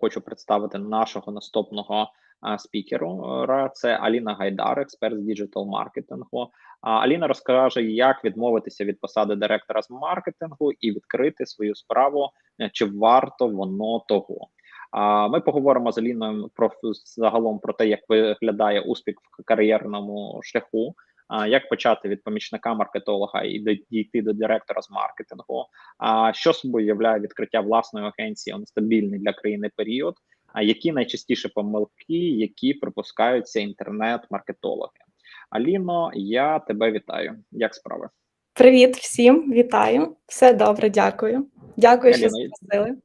хочу представити нашого наступного а, спікеру. Ра, Це Аліна Гайдар, експерт з діджитал маркетингу. А, Аліна розкаже, як відмовитися від посади директора з маркетингу і відкрити свою справу, е, чи варто воно того. Ми поговоримо з Аліною про загалом про те, як виглядає успіх в кар'єрному шляху. А як почати від помічника маркетолога і дійти до директора з маркетингу? А що собою являє відкриття власної агенції у нестабільний для країни період? А які найчастіше помилки, які припускаються інтернет-маркетологи? Аліно, я тебе вітаю. Як справи? Привіт всім, вітаю. Все добре, дякую. Дякую, Аліно, що запросили.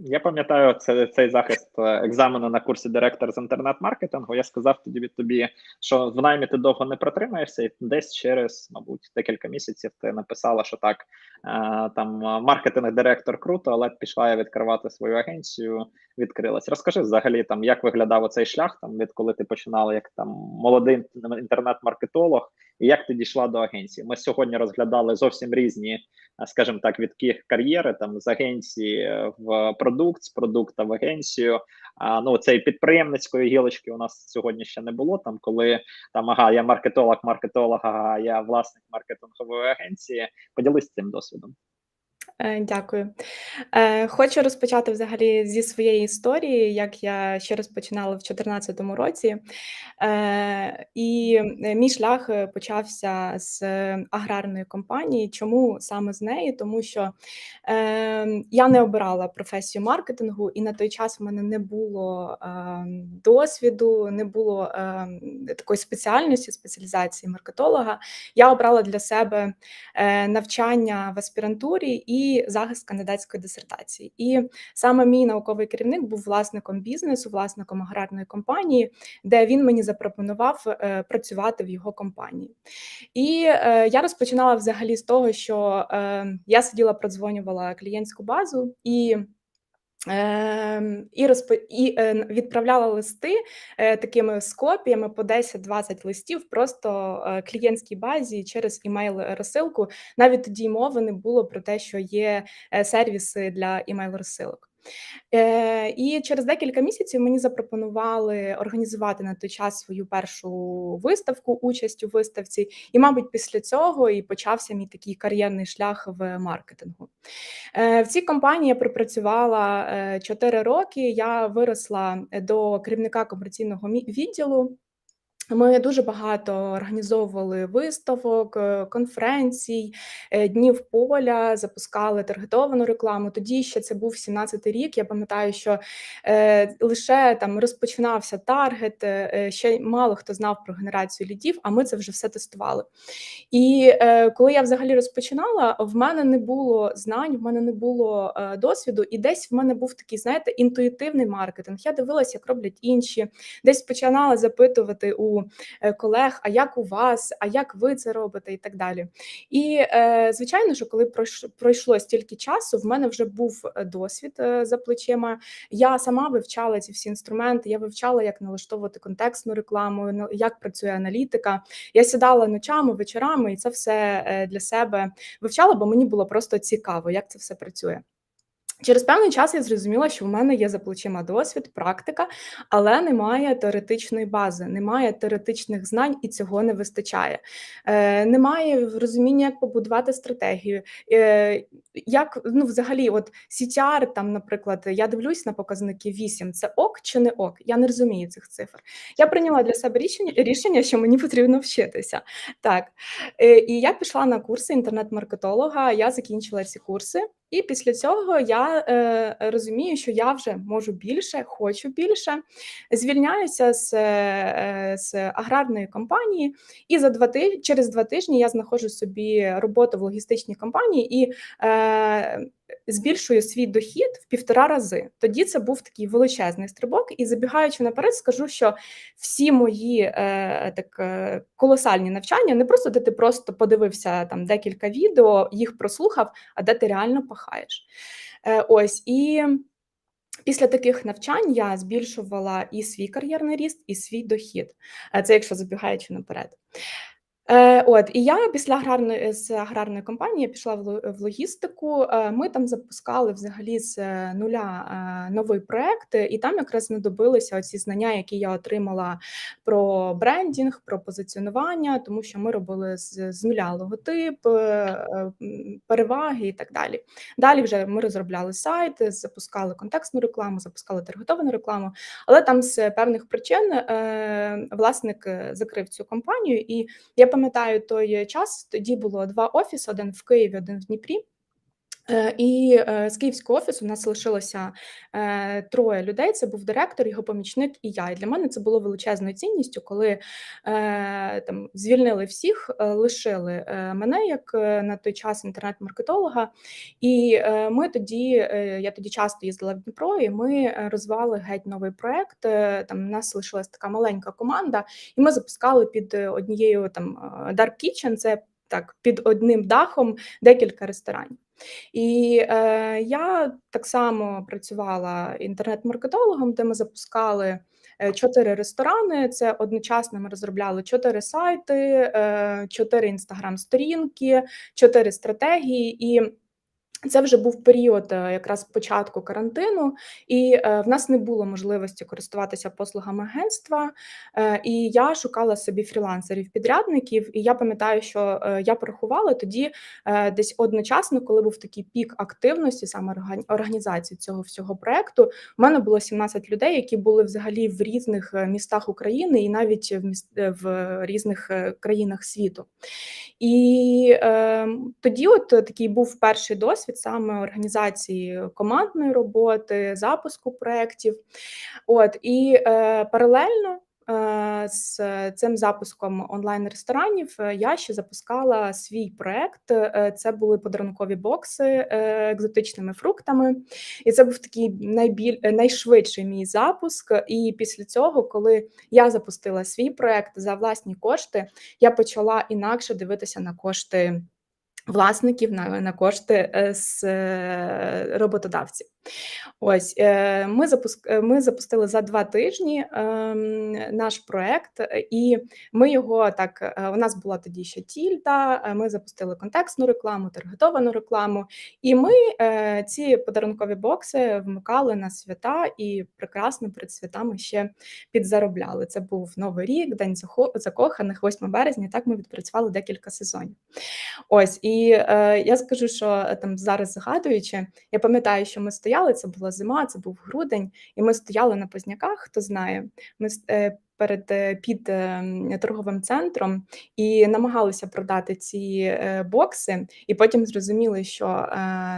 Я пам'ятаю це цей захист е, екзамену на курсі директор з інтернет-маркетингу. Я сказав тоді від тобі, що в наймі ти довго не протримаєшся, і десь через, мабуть, декілька місяців ти написала, що так е, там маркетинг-директор круто, але пішла я відкривати свою агенцію. Відкрилась. Розкажи взагалі, там як виглядав оцей шлях, там відколи ти починала як там молодий інтернет-маркетолог, і як ти дійшла до агенції? Ми сьогодні розглядали зовсім різні, е, скажімо так, відки кар'єри там з агенції в продукт, з продукта в агенцію. А ну цей підприємницької гілочки у нас сьогодні ще не було. Там коли там ага, я маркетолог, маркетолог, ага, я власник маркетингової агенції. Поділись цим досвідом. Е, дякую. Е, хочу розпочати взагалі зі своєї історії, як я ще раз починала в 2014 році. Е, і мій шлях почався з аграрної компанії. Чому саме з неї? Тому що я не обирала професію маркетингу, і на той час в мене не було досвіду, не було такої спеціальності, спеціалізації маркетолога. Я обрала для себе навчання в аспірантурі і захист кандидатської дисертації. І саме мій науковий керівник був власником бізнесу, власником аграрної компанії, де він мені запропонував е, працювати в його компанії. І е, я розпочинала взагалі з того, що е, я сиділа, продзвонювала клієнтську базу і. Ем, і розп... і е, відправляла листи е, такими скопіями по 10-20 листів, просто е, клієнтській базі через імейл розсилку. Навіть тоді мови не було про те, що є сервіси для імейл розсилок. Е, І через декілька місяців мені запропонували організувати на той час свою першу виставку, участь у виставці, і, мабуть, після цього і почався мій такий кар'єрний шлях в маркетингу. Е, В цій компанії я пропрацювала 4 роки. Я виросла до керівника комерційного відділу. Ми дуже багато організовували виставок, е, конференцій, е, днів поля, запускали таргетовану рекламу. Тоді ще це був 17-й рік. Я пам'ятаю, що е, лише там розпочинався таргет, е, ще мало хто знав про генерацію лідів, а ми це вже все тестували. І коли я взагалі розпочинала, в мене не було знань, в мене не було досвіду, і десь в мене був такий, знаєте, інтуїтивний маркетинг. Я дивилася, як роблять інші, десь починала запитувати у. Е, колег, а як у вас, а як ви це робите, і так далі. І е, звичайно, що коли пройшло стільки часу, в мене вже був е, досвід за плечима. Я сама вивчала ці всі інструменти. Я вивчала, як налаштовувати контекстну рекламу, як працює аналітика. Я сідала ночами, вечорами, і це все для себе вивчала, бо мені було просто цікаво, як це все працює. Через певний час я зрозуміла, що в мене є за плечима досвід, практика, але немає теоретичної бази, немає теоретичних знань і цього не вистачає. Е, Немає розуміння, як побудувати стратегію. Е, Як ну, взагалі, от CTR, там, наприклад, я дивлюсь на показники 8, це ок чи не ок? Я не розумію цих цифр. Я прийняла для себе рішення, рішення що мені потрібно вчитися. Так. Е, І я пішла на курси інтернет-маркетолога, я закінчила ці курси. І після цього я е, розумію, що я вже можу більше, хочу більше. Звільняюся з е, з аграрної компанії, і за два тижні через два тижні я знаходжу собі роботу в логістичній компанії і е, збільшую свій дохід в півтора рази. Тоді це був такий величезний стрибок. І забігаючи наперед, скажу, що всі мої е, так е, колосальні навчання не просто де ти просто подивився там декілька відео, їх прослухав, а де ти реально пахаєш. Е, Ось і. Після таких навчань я збільшувала і свій кар'єрний ріст, і свій дохід. Е, це якщо забігаючи наперед. Е, от і я після аграрної з аграрної компанії пішла в логістику. Е, Ми там запускали взагалі з е, нуля е, новий проект, і там якраз знадобилися оці знання, які я отримала про брендінг, про позиціонування, тому що ми робили з, з нуля логотип, е, е, переваги і так далі. Далі вже ми розробляли сайт, запускали контекстну рекламу, запускали таргетовану рекламу, але там з певних причин е, власник е, закрив цю компанію і. Я пам'ятаю той час. Тоді було два офіси: один в Києві, один в Дніпрі. Е, І е, з київського офісу у нас лишилося е, троє людей. Це був директор, його помічник і я. І для мене це було величезною цінністю, коли там звільнили всіх, лишили мене як на той час інтернет-маркетолога. І ми тоді, я тоді часто їздила в Дніпро, і ми розвивали геть новий проект. Там у нас лишилась така маленька команда, і ми запускали під однією там Dark Kitchen, це так під одним дахом декілька ресторанів. І е, я так само працювала інтернет-маркетологом, де ми запускали е, чотири ресторани. Це одночасно ми розробляли чотири сайти, е, чотири інстаграм-сторінки, чотири стратегії. І це вже був період е, якраз початку карантину, і е, в нас не було можливості користуватися послугами агентства. Е, і я шукала собі фрілансерів-підрядників. І я пам'ятаю, що я порахувала тоді десь одночасно, коли був такий пік активності, саме орган- організації цього всього проекту. У мене було 17 людей, які були взагалі в різних містах України і навіть в міс- е, в різних країнах світу. І е, тоді, от такий був перший досвід саме організації командної роботи, запуску проєктів. От і е, паралельно. е, З цим запуском онлайн-ресторанів е, я ще запускала свій проект. Е, Це були подарункові бокси екзотичними фруктами, і це був такий найбіль... найшвидший мій запуск. І після цього, коли я запустила свій проект за власні кошти, я почала інакше дивитися на кошти власників, на, на кошти е, з е, роботодавців. Ось е, ми запуск... е, ми запустили за два тижні ем, наш проект, і ми його так. е, У нас була тоді ще тільда. Ми запустили контекстну рекламу, таргетовану рекламу, і ми ці подарункові бокси вмикали на свята і прекрасно перед святами ще підзаробляли. Це був новий рік, день закоханих, 8 березня. Так ми відпрацювали декілька сезонів. Ось і я скажу, що там зараз згадуючи, я пам'ятаю, що ми стояли. Це була зима, це був грудень, і ми стояли на Позняках. Хто знає, ми е, перед е, під е, торговим центром і намагалися продати ці бокси, і потім зрозуміли, що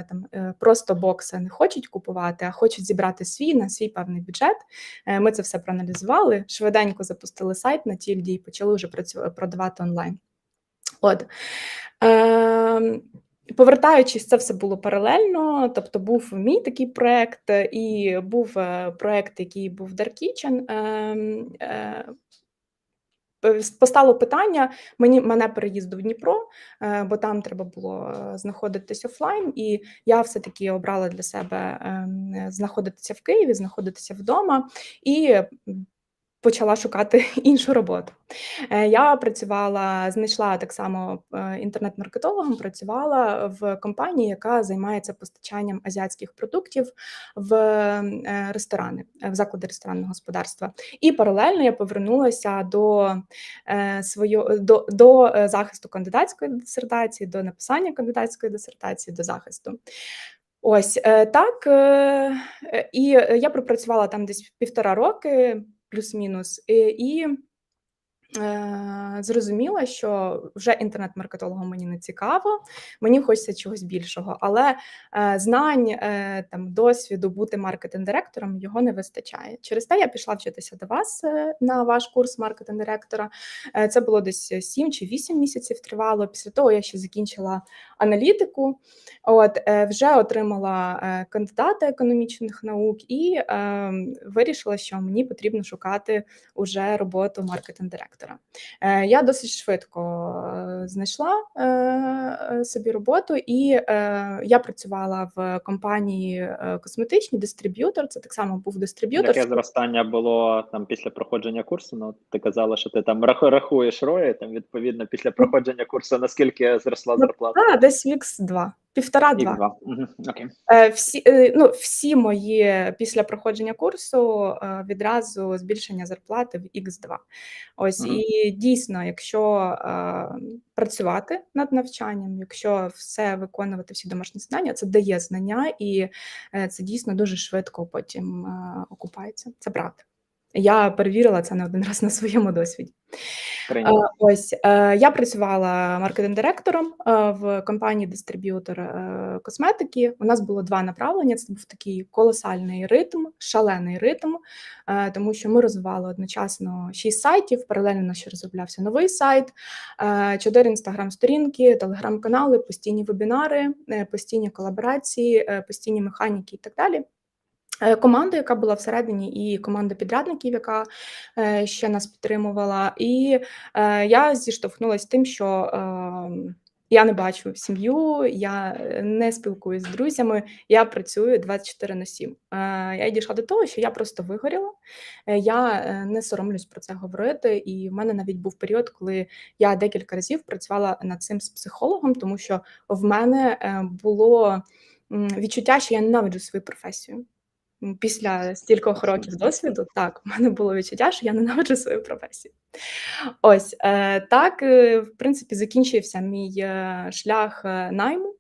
там просто бокси не хочуть купувати, а хочуть зібрати свій на свій певний бюджет. Ми це все проаналізували. Швиденько запустили сайт на тільді і почали вже продавати онлайн. От. Ем, Повертаючись, це все було паралельно. Тобто, був мій такий проект, і був е, проект, який був Dark Kitchen. Ем, е, Постало питання мені мене переїзду в Дніпро, е, бо там треба було знаходитись офлайн, і я все-таки обрала для себе ем, знаходитися в Києві, знаходитися вдома і почала шукати іншу роботу. Е, Я працювала, знайшла так само е, інтернет-маркетологом, працювала в компанії, яка займається постачанням азіатських продуктів в е, ресторани, в заклади ресторанного господарства. І паралельно я повернулася до свою до, до захисту кандидатської дисертації, до написання кандидатської дисертації, до захисту. Ось так. І я пропрацювала там десь півтора роки, плюс-мінус, і, е, зрозуміла, що вже інтернет-маркетологом мені не цікаво, мені хочеться чогось більшого, але е, знань, е, там, досвіду бути маркетинг-директором його не вистачає. Через те я пішла вчитися до вас е, на ваш курс маркетинг-директора. Е, Це було десь 7 чи 8 місяців тривало. Після того я ще закінчила аналітику. От е, вже отримала е, кандидата економічних наук і е, вирішила, що мені потрібно шукати уже роботу маркетинг-директора. Директора. Е, Я досить швидко е, знайшла е, собі роботу, і я працювала в компанії косметичній дистриб'ютор. Це так само був дистриб'ютор. Яке зростання було там після проходження курсу? Ну ти казала, що ти там рахуєш рої. Там відповідно після проходження курсу наскільки зросла Ну, зарплата? А, десь вікс 2 півтора-два. Х2. Окей. Е, Всі, е, ну, всі мої після проходження курсу е, відразу збільшення зарплати в X2. Ось Мгм. і дійсно, якщо працювати над навчанням, якщо все виконувати, всі домашні завдання, це дає знання, і це дійсно дуже швидко потім окупається. Це правда. Я перевірила це не один раз на своєму досвіді. Прийнято. Е, Ось е, я працювала маркетинг-директором е, в компанії дистриб'ютор косметики. У нас було два направлення. Це був такий колосальний ритм, шалений ритм, тому що ми розвивали одночасно шість сайтів. Паралельно нас ще розроблявся новий сайт, чотири інстаграм-сторінки, телеграм-канали, постійні вебінари, постійні колаборації, постійні механіки і так далі. Е, Команда, яка була всередині, і команда підрядників, яка е, ще нас підтримувала. І е, я зіштовхнулася з тим, що е, я не бачу сім'ю, я не спілкуюся з друзями, я працюю 24 на 7. Е, я дійшла до того, що я просто вигоріла. Я не соромлюсь про це говорити. І в мене навіть був період, коли я декілька разів працювала над цим з психологом, тому що в мене було відчуття, що я ненавиджу свою професію. Після стількох років досвіду, так, в мене було відчуття, що я ненавиджу свою професію. Ось е, так, е, в принципі, закінчився мій е, шлях найму.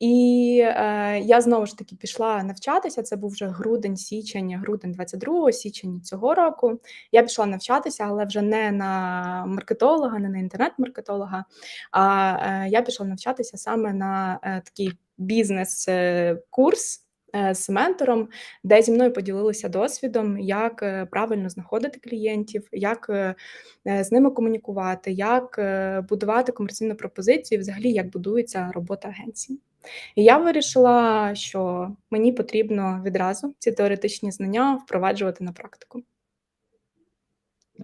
І е, я знову ж таки пішла навчатися. Це був вже грудень, січень, грудень 22 січень цього року. Я пішла навчатися, але вже не на маркетолога, не на інтернет-маркетолога. А е, я пішла навчатися саме на е, такий бізнес-курс з ментором, де зі мною поділилися досвідом, як е, правильно знаходити клієнтів, як е, е, з ними комунікувати, як е, будувати комерційну пропозицію, взагалі як будується робота агенції. І я вирішила, що мені потрібно відразу ці теоретичні знання впроваджувати на практику.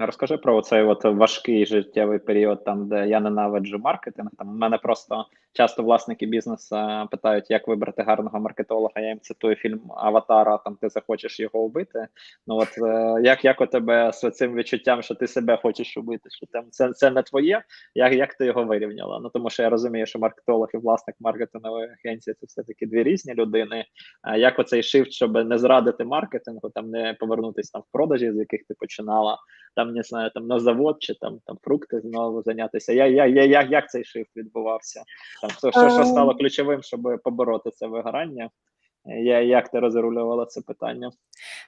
Розкажи про цей от важкий життєвий період, там де я ненавиджу маркетинг. Там мене просто часто власники бізнесу питають, як вибрати гарного маркетолога. Я їм цитую фільм Аватара. Там ти захочеш його вбити. Ну от е, як як у тебе з цим відчуттям, що ти себе хочеш убити? Що там це це не твоє? Як як ти його вирівняла? Ну тому що я розумію, що маркетолог і власник маркетингової агенції це все таки дві різні людини. А як оцей шифт, щоб не зрадити маркетингу, там не повернутися там в продажі, з яких ти починала там не знаю, там на завод чи там там фрукти знову зайнятися. Я, я, я, як, як цей шифт відбувався? Там що, що, що стало ключовим, щоб побороти це вигорання? Я як ти розрулювала це питання?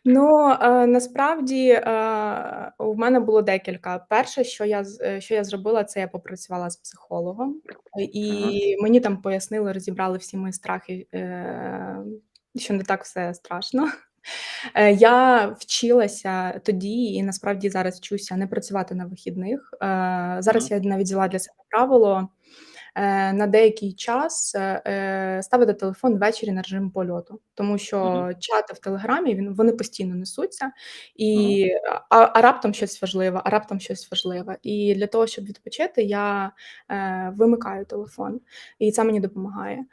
Ну е, насправді е, у мене було декілька. Перше, що я е, що я зробила, це я попрацювала з психологом, і мені там пояснили, розібрали всі мої страхи, е, що не так все страшно. Е, Я вчилася тоді і насправді зараз вчуся не працювати на вихідних. Е, Зараз я навіть взяла для себе правило на деякий час е, е, ставити телефон ввечері на режим польоту, тому що Мгм. чати в Телеграмі він вони постійно несуться, і а, а раптом щось важливе, а раптом щось важливе. І для того, щоб відпочити, я е, вимикаю телефон, і це мені допомагає.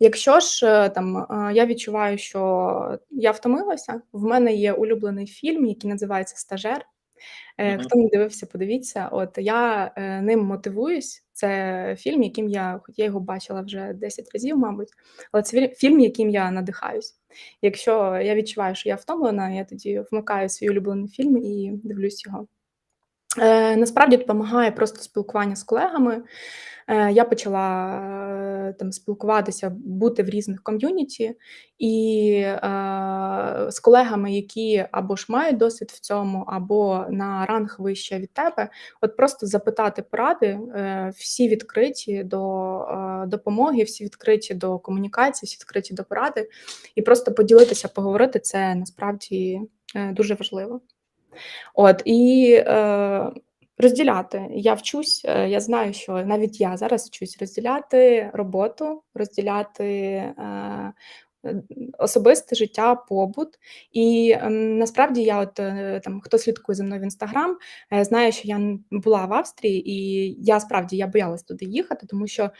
Якщо ж е, там е, я відчуваю, що я втомилася, в мене є улюблений фільм, який називається Стажер. Е, Мгм. Хто не дивився, подивіться. От я е, ним мотивуюсь. Це фільм, яким я, хоч я його бачила вже 10 разів, мабуть, але це фільм, яким я надихаюсь. Якщо я відчуваю, що я втомлена, я тоді вмикаю свій улюблений фільм і дивлюсь його. Е, насправді допомагає просто спілкування з колегами. Е, я почала е, там спілкуватися, бути в різних ком'юніті і е, з колегами, які або ж мають досвід в цьому, або на ранг вище від тебе. От просто запитати поради, е, всі відкриті до е, допомоги, всі відкриті до комунікації, всі відкриті до поради, і просто поділитися, поговорити це насправді е, дуже важливо. От і е, розділяти. Я вчусь, е, я знаю, що навіть я зараз вчусь розділяти роботу, розділяти е, особисте життя, побут. І, насправді я от, е, там, хто слідкує за мною в Інстаграм, е, знає, що я була в Австрії, і я справді я боялась туди їхати, тому що,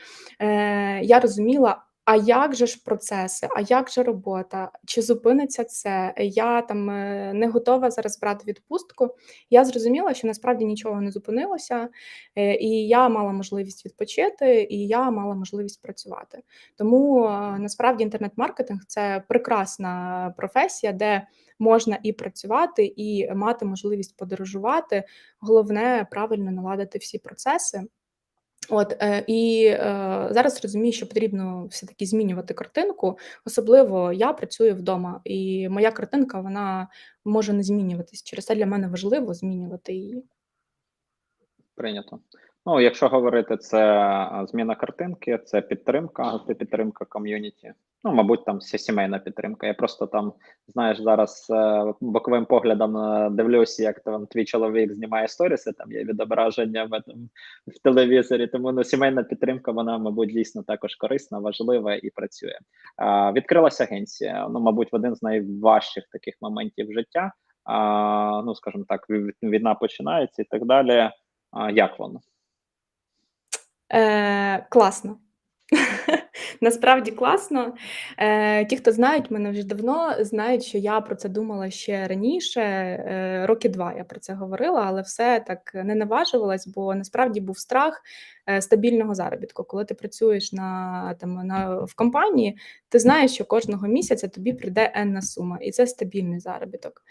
е, я розуміла, а як же ж процеси, а як же робота, чи зупиниться це? Я там, е, не готова зараз брати відпустку. Я зрозуміла, що насправді нічого не зупинилося, е, і я мала можливість відпочити, і я мала можливість працювати. Тому, е, насправді інтернет-маркетинг- це прекрасна професія, де можна і працювати, і мати можливість подорожувати. Головне правильно наладити всі процеси. От, е, і, е, зараз розумію, що потрібно все-таки змінювати картинку. Особливо я працюю вдома, і моя картинка, вона може не змінюватись. Через це для мене важливо змінювати її. Прийнято. Ну, якщо говорити, це зміна картинки, це підтримка, це підтримка ком'юніті. Ну, мабуть, там вся сімейна підтримка. Я просто там, знаєш, зараз е, боковим поглядом е, дивлюсь, як там твій чоловік знімає сторіси, там є відображення в, этом, в телевізорі. Тому ну, сімейна підтримка, вона, мабуть, дійсно також корисна, важлива і працює. А, відкрилася агенція. Ну, мабуть, в один з найважчих таких моментів життя. А, ну, скажімо так, ві- війна починається і так далі. А, як воно? Е, класно. Насправді класно. Е, ті, хто знають мене вже давно, знають, що я про це думала ще раніше. Е, роки 2 я про це говорила, але все так не наважувалась, бо насправді був страх е, стабільного заробітку. Коли ти працюєш на, там, на, в компанії, ти знаєш, що кожного місяця тобі прийде енна сума, і це стабільний заробіток.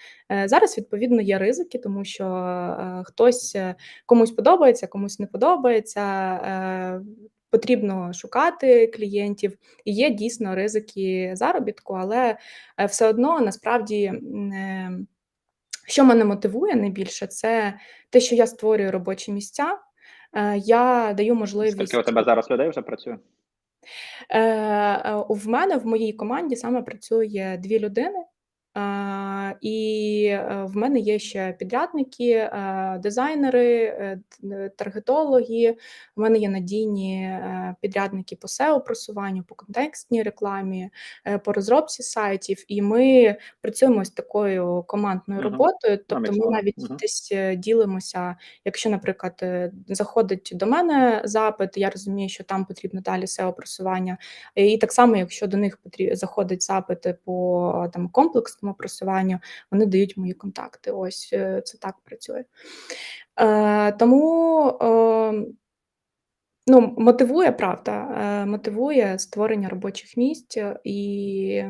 Зараз, відповідно, є ризики, тому що хтось комусь подобається, комусь не подобається. Потрібно шукати клієнтів, і є дійсно ризики заробітку, але е, все одно насправді е, що мене мотивує найбільше, це те, що я створюю робочі місця. Е, Я даю можливість Скільки у тебе зараз людей вже працює? В мене в моїй команді саме працює дві людини. І е, в мене є ще підрядники, дизайнери, е, таргетологи. В мене є надійні е, підрядники по SEO-просуванню, по контекстній рекламі, по розробці сайтів. І ми працюємо з такою командною роботою. Тобто, ми навіть десь ділимося. Якщо, наприклад, заходить до мене запит, я розумію, що там потрібно далі SEO-просування. І так само, якщо до них заходить запити по там комплексному просуванню, вони дають мої контакти. Ось е, це так працює. Е, тому е, ну, мотивує правда, е, мотивує створення робочих місць і.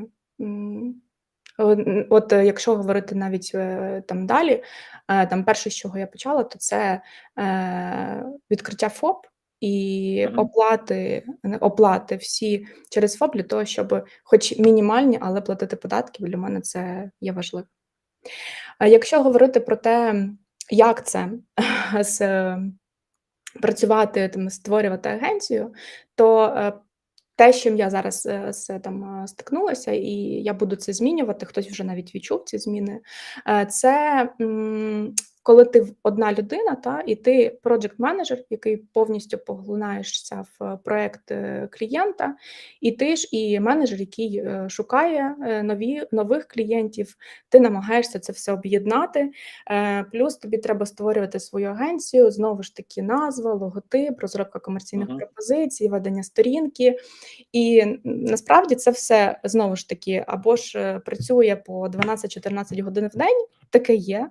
От, е, якщо говорити навіть е, там далі, там перше, з чого я почала, то це відкриття ФОП і оплати, оплати всі через ФОП для того, щоб хоч мінімальні, але платити податки, для мене це є важливо. А якщо говорити про те, як це з, працювати, там, створювати агенцію, то е, те, з чим я зараз е, з, там, е, стикнулася, і я буду це змінювати, хтось вже навіть відчув ці зміни, це коли ти одна людина, та, і ти проджект-менеджер, який повністю поглинаєшся в е, проект е, клієнта, і ти ж і менеджер, який е, шукає нові, нових клієнтів, ти намагаєшся це все об'єднати. Плюс тобі треба створювати свою агенцію, знову ж таки, назва, логотип, розробка комерційних Мгм. пропозицій, ведення сторінки. І насправді це все знову ж таки або ж працює по 12-14 годин в день, таке є.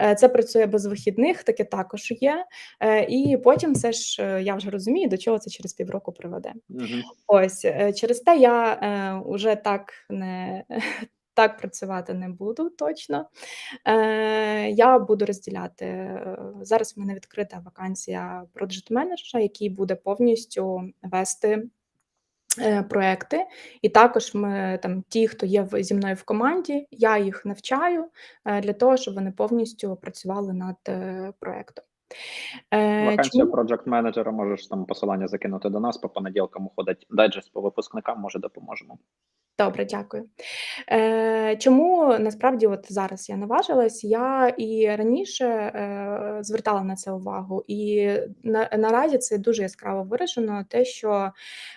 Е, Це працює без вихідних, таке також є. Е, І потім це ж е, я вже розумію, до чого це через півроку приведе. Мгм. Ось через те я е, уже так не так працювати не буду точно. Я буду розділяти. Зараз в мене відкрита вакансія проджект менеджера, який буде повністю вести. Е, Проекти, і також ми там ті, хто є зі мною в команді, я їх навчаю е, для того, щоб вони повністю працювали над е, проектом. Вакансія project менеджера можеш там посилання закинути до нас. По понеділкам уходить дайджест по випускникам. Може допоможемо. Добре, дякую. Е, чому насправді от зараз я наважилась? Я і раніше е, звертала на це увагу, і на, наразі це дуже яскраво виражено. Те, що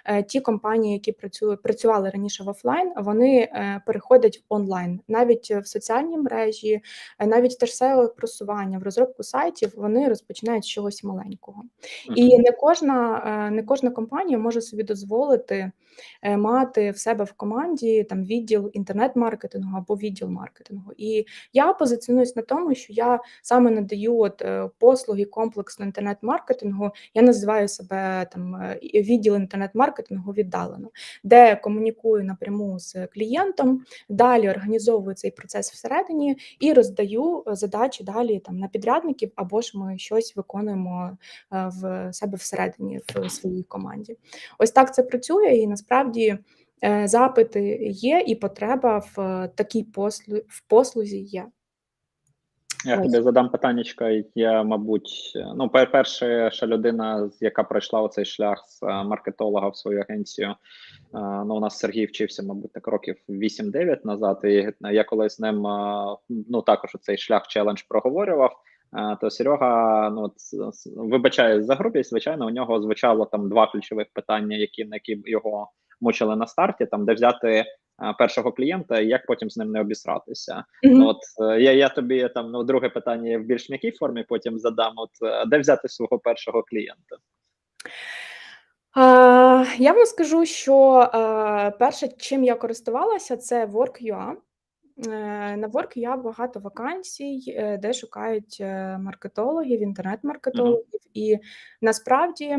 е, ті компанії, які працюють, працювали раніше в офлайн, вони е, переходять в онлайн, навіть в соціальні мережі, е, навіть те ж саме просування в розробку сайтів, вони розпочинають з чогось маленького. І не кожна, е, не кожна компанія може собі дозволити мати в себе в команді там відділ інтернет-маркетингу або відділ маркетингу. І я позиціонуюсь на тому, що я саме надаю от е, послуги комплексного інтернет-маркетингу. Я називаю себе там е, відділ інтернет-маркетингу віддалено, де комунікую напряму з клієнтом, далі організовую цей процес всередині і роздаю е, задачі далі там на підрядників, або ж ми щось виконуємо е, в себе всередині в своїй команді. Ось так це працює, і насправді е, запити є, і потреба в е, такій послу в послузі є. Я Ось. тобі задам питаннячко. Я, мабуть, ну, пер- перша ще людина, яка пройшла оцей шлях з е, маркетолога в свою агенцію. е, Ну, у нас Сергій вчився, мабуть, так років 8-9 назад. І я коли з ним е, ну також цей шлях челендж проговорював. То Серега, ну от, с- за грубість, звичайно, у нього звучало там два ключових питання, які на які його мучили на старті, там де взяти першого клієнта і як потім з ним не обісратися. Ну, От е, я, я тобі там ну друге питання в більш м'якій формі потім задам. От е, де взяти свого першого клієнта? А, я вам скажу, що е, перше, чим я користувалася, це Work.ua. Е, Ворк я багато вакансій, е, де шукають е, маркетологів, інтернет-маркетологів, і насправді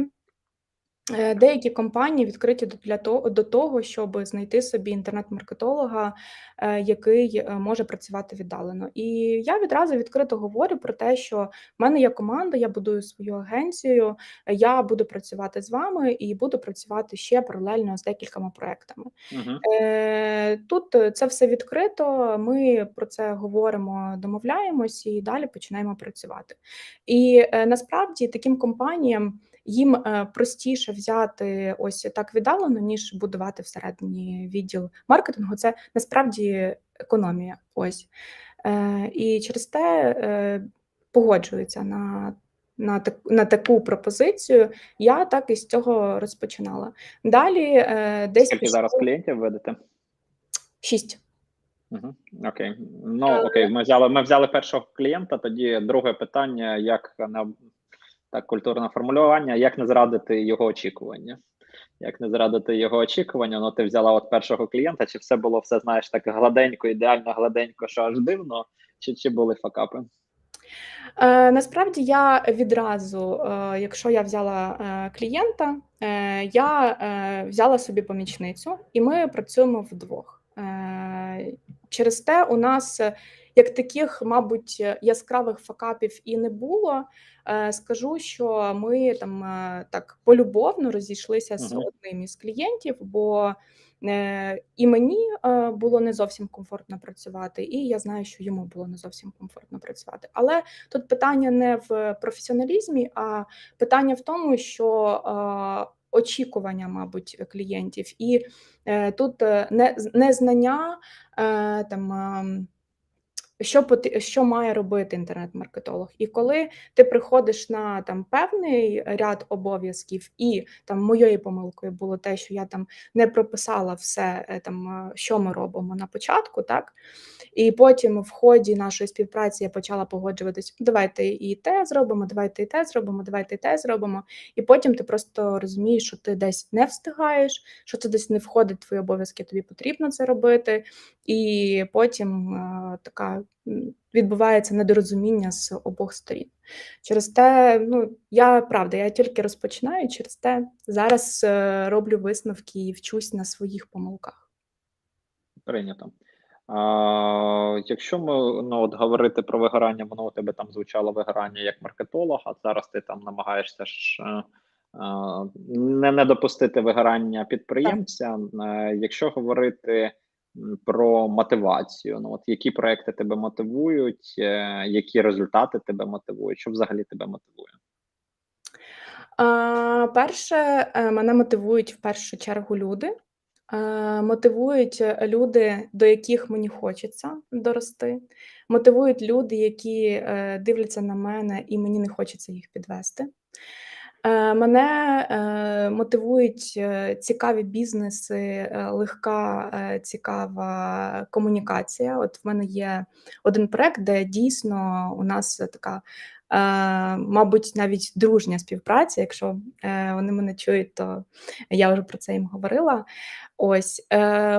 деякі компанії відкриті для того, до того, щоб знайти собі інтернет-маркетолога, е, який е, може працювати віддалено. І я відразу відкрито говорю про те, що в мене є команда, я будую свою агенцію, я буду працювати з вами і буду працювати ще паралельно з декількома проектами. Угу. Е, Тут е, це все відкрито. Ми про це говоримо, домовляємось і далі починаємо працювати. І е, насправді таким компаніям їм е, простіше взяти ось так віддалено, ніж будувати всередині відділ маркетингу. Це насправді економія. Ось Е, і через те е, погоджуються на. На, так, на таку пропозицію я так і з цього розпочинала. Далі десь Скільки пішло зараз клієнтів ведете? шість. Угу. Окей. Ну окей, ми взяли. Ми взяли першого клієнта. Тоді друге питання: як на так культурне формулювання, як не зрадити його очікування? Як не зрадити його очікування? Ну, ти взяла от першого клієнта, чи все було все, знаєш, так гладенько, ідеально гладенько, що аж дивно, чи, чи були факапи? Е, насправді я відразу, е, якщо я взяла е, клієнта, е, я е, взяла собі помічницю, і ми працюємо вдвох. Е, через те у нас як таких, мабуть, е, яскравих факапів і не було. Е, скажу, що ми там е, так полюбовно розійшлися з одним із клієнтів, бо і мені було не зовсім комфортно працювати, і я знаю, що йому було не зовсім комфортно працювати. Але тут питання не в професіоналізмі, а питання в тому, що очікування, мабуть, клієнтів, і тут не, незнання там. Що що має робити інтернет-маркетолог? І коли ти приходиш на там певний ряд обов'язків, і там моєю помилкою було те, що я там не прописала все е, там, е, що ми робимо на початку, так і потім в ході нашої співпраці я почала погоджуватись. Давайте і те зробимо, давайте і те зробимо, давайте і те зробимо. І потім ти просто розумієш, що ти десь не встигаєш, що це десь не входить в твої обов'язки, тобі потрібно це робити. І потім е, така відбувається недорозуміння з обох сторін. Через те, ну я правда, я тільки розпочинаю, через те зараз е, роблю висновки і вчусь на своїх помилках. Прийнято. А, якщо ми ну, от говорити про вигорання, воно у тебе там звучало вигорання як маркетолог, а зараз ти там намагаєшся ж е, не, не допустити вигорання підприємця. Е, якщо говорити про мотивацію. Ну, от які проекти тебе мотивують, е, які результати тебе мотивують, що взагалі тебе мотивує? А, перше, е, мене мотивують в першу чергу люди. Е, мотивують люди, до яких мені хочеться дорости. Мотивують люди, які дивляться на мене, і мені не хочеться їх підвести. Е, мене е, мотивують е, цікаві бізнеси, легка, цікава комунікація. От в мене є один проект, де дійсно у нас така, мабуть, навіть дружня співпраця. Якщо вони мене чують, то я вже про це їм говорила. Ось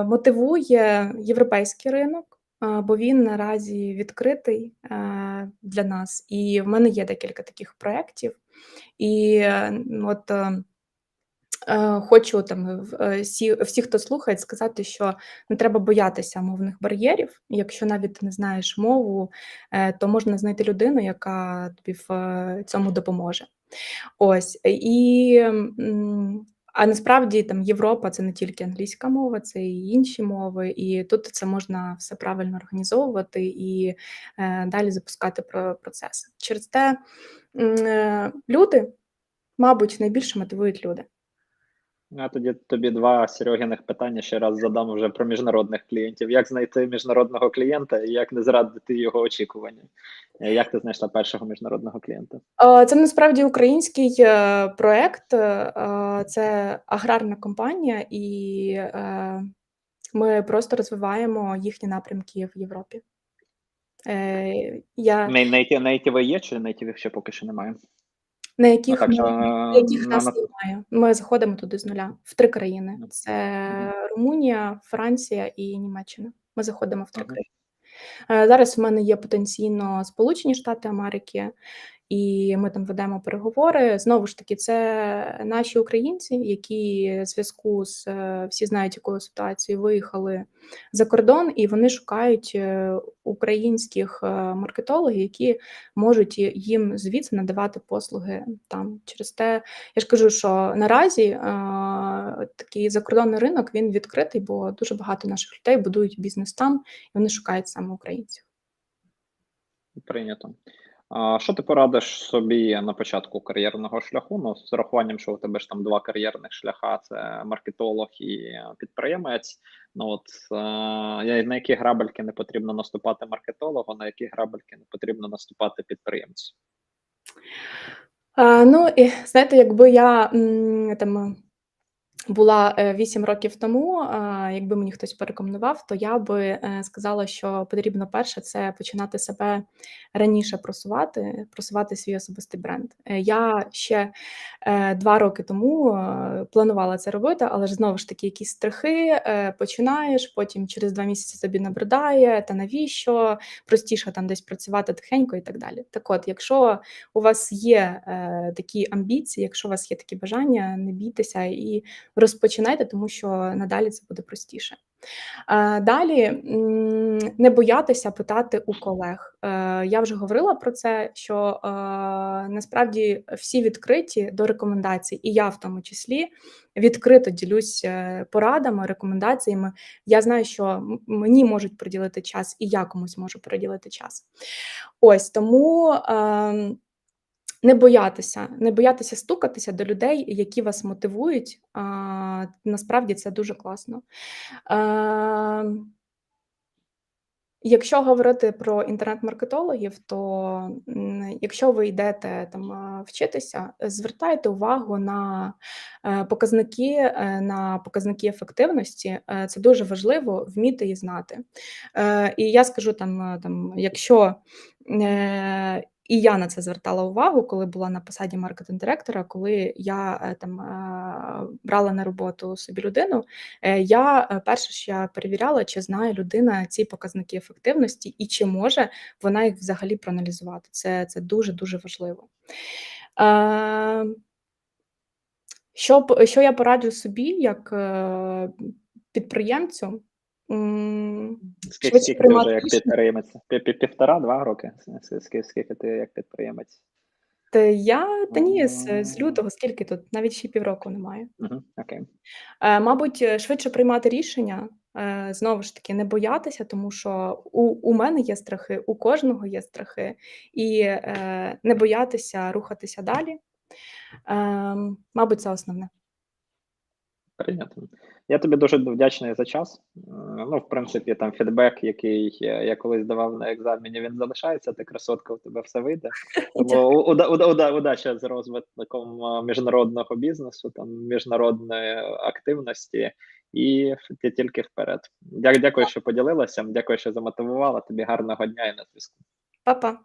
мотивує європейський ринок, бо він наразі відкритий е, для нас. І в мене є декілька таких проєктів. І от е, е, хочу там всі, всі, хто слухає, сказати, що не треба боятися мовних бар'єрів. Якщо навіть ти не знаєш мову, то можна знайти людину, яка тобі в цьому допоможе. Ось і. А насправді там Європа це не тільки англійська мова, це і інші мови, і тут це можна все правильно організовувати і е, далі запускати про- процеси. Через те е, люди, мабуть, найбільше мотивують люди. Я тоді тобі два Серегіних питання ще раз задам вже про міжнародних клієнтів. Як знайти міжнародного клієнта і як не зрадити його очікування? Е, Як ти знайшла першого міжнародного клієнта? Е, Це насправді український е, проект, це аграрна компанія, і ми просто розвиваємо їхні напрямки в Європі. Я нейтіви є чи нейтівів ще поки що немає? На яких яких, так, ми- на яких на- нас на- немає. Ми заходимо туди з нуля в три країни: це Румунія, Франція і Німеччина. Ми заходимо в три країни. Е, Зараз в мене є потенційно Сполучені Штати Америки, і ми там ведемо переговори. Знову ж таки, це наші українці, які в зв'язку з е, всі знають якою ситуацією виїхали за кордон, і вони шукають е, українських е, маркетологів, які можуть їм звідси надавати послуги там. Через те я ж кажу, що наразі такий закордонний ринок він відкритий, бо дуже багато наших людей будують бізнес там, і вони шукають саме українців. Прийнято. Що ти порадиш собі на початку кар'єрного шляху? Ну, з урахуванням, що у тебе ж там два кар'єрних шляха: це маркетолог і е, підприємець. Ну от е, на які грабельки не потрібно наступати маркетологу, на які грабельки не потрібно наступати підприємцю? Ну, і знаєте, якби я там була е, 8 років тому, якби мені хтось порекомендував, то я би е, сказала, що потрібно перше це починати себе раніше просувати, просувати свій особистий бренд. Е, Я ще е, два роки тому е, планувала це робити, але ж знову ж таки якісь страхи, е, починаєш, потім через два місяці тобі набридає, та навіщо, простіше там десь працювати тихенько і так далі. Так от, якщо у вас є е, такі амбіції, якщо у вас є такі бажання, не бійтеся і розпочинайте, тому що надалі це буде простіше. Е, Далі не боятися питати у колег. Е, Я вже говорила про це, що е, насправді всі відкриті до рекомендацій, і я в тому числі відкрито ділюсь порадами, рекомендаціями. Я знаю, що мені можуть приділити час, і я комусь можу приділити час. Ось тому. Не боятися, не боятися стукатися до людей, які вас мотивують. А, насправді це дуже класно. А, Якщо говорити про інтернет-маркетологів, то якщо ви йдете там вчитися, звертайте увагу на е, показники, е, на показники ефективності. Е, Це дуже важливо вміти і знати. І я скажу там, там якщо і я на це звертала увагу, коли була на посаді маркетинг-директора, коли я е, там е, брала на роботу собі людину, е, я перше, що я перевіряла, чи знає людина ці показники ефективності і чи може вона їх взагалі проаналізувати. Це, це дуже дуже важливо. Що, що я пораджу собі як підприємцю? Скільки, ти вже як підприємець? Пі- пі- Півтора-два роки? Скільки, ти як підприємець? Та я та ні, з, з лютого скільки тут, навіть ще півроку немає. Угу, окей. Е, Мабуть, е, швидше приймати рішення, Е, знову ж таки, не боятися, тому що у, у мене є страхи, у кожного є страхи, і е, не боятися рухатися далі. Е, мабуть, це основне. Прийнято. Я тобі дуже вдячний за час. Ну, в принципі, там фідбек, який е, я колись давав на екзамені, він залишається. Ти красотка, у тебе все вийде. Тому уда, уда, уда, удача з розвитком е, міжнародного бізнесу, там міжнародної активності, і ти тільки вперед. Дя- Дякую, що поділилася. Дякую, що замотивувала. Тобі гарного дня і на зв'язку. Па-па.